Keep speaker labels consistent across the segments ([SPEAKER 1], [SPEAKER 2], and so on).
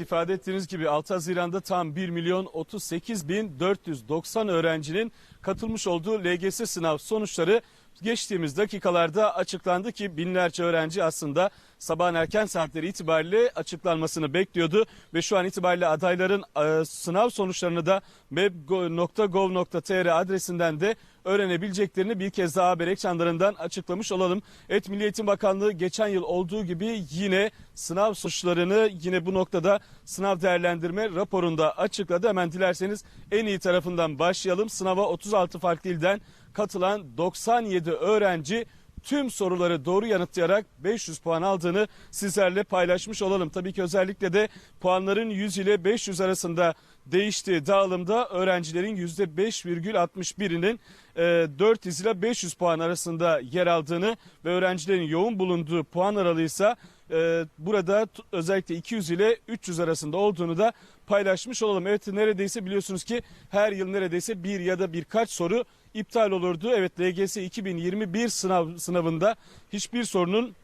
[SPEAKER 1] İfade ettiğiniz gibi 6 Haziran'da tam 1 milyon 38 bin 490 öğrencinin katılmış olduğu LGS sınav sonuçları geçtiğimiz dakikalarda açıklandı ki binlerce öğrenci aslında sabahın erken saatleri itibariyle açıklanmasını bekliyordu ve şu an itibariyle adayların e, sınav sonuçlarını da web.gov.tr adresinden de öğrenebileceklerini bir kez daha haber ekranlarından açıklamış olalım. Evet Milli Eğitim Bakanlığı geçen yıl olduğu gibi yine sınav sonuçlarını yine bu noktada sınav değerlendirme raporunda açıkladı. Hemen dilerseniz en iyi tarafından başlayalım. Sınava 36 farklı ilden katılan 97 öğrenci tüm soruları doğru yanıtlayarak 500 puan aldığını sizlerle paylaşmış olalım. Tabii ki özellikle de puanların 100 ile 500 arasında değiştiği dağılımda öğrencilerin %5,61'inin 400 ile 500 puan arasında yer aldığını ve öğrencilerin yoğun bulunduğu puan aralığı ise e, burada özellikle 200 ile 300 arasında olduğunu da paylaşmış olalım. Evet neredeyse biliyorsunuz ki her yıl neredeyse bir ya da birkaç soru iptal olurdu. Evet LGS 2021 sınav sınavında hiçbir sorunun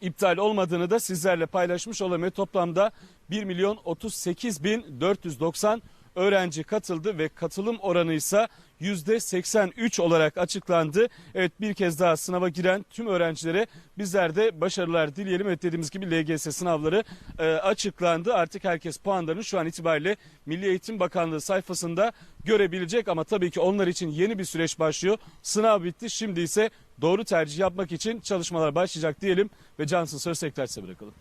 [SPEAKER 1] iptal olmadığını da sizlerle paylaşmış olalım. Toplamda 1 milyon 38 bin 490 öğrenci katıldı ve katılım oranı ise %83 olarak açıklandı. Evet bir kez daha sınava giren tüm öğrencilere bizler de başarılar dileyelim. Evet dediğimiz gibi LGS sınavları e, açıklandı. Artık herkes puanlarını şu an itibariyle Milli Eğitim Bakanlığı sayfasında görebilecek ama tabii ki onlar için yeni bir süreç başlıyor. Sınav bitti. Şimdi ise doğru tercih yapmak için çalışmalar başlayacak diyelim ve Cansın söz tekrar bırakalım.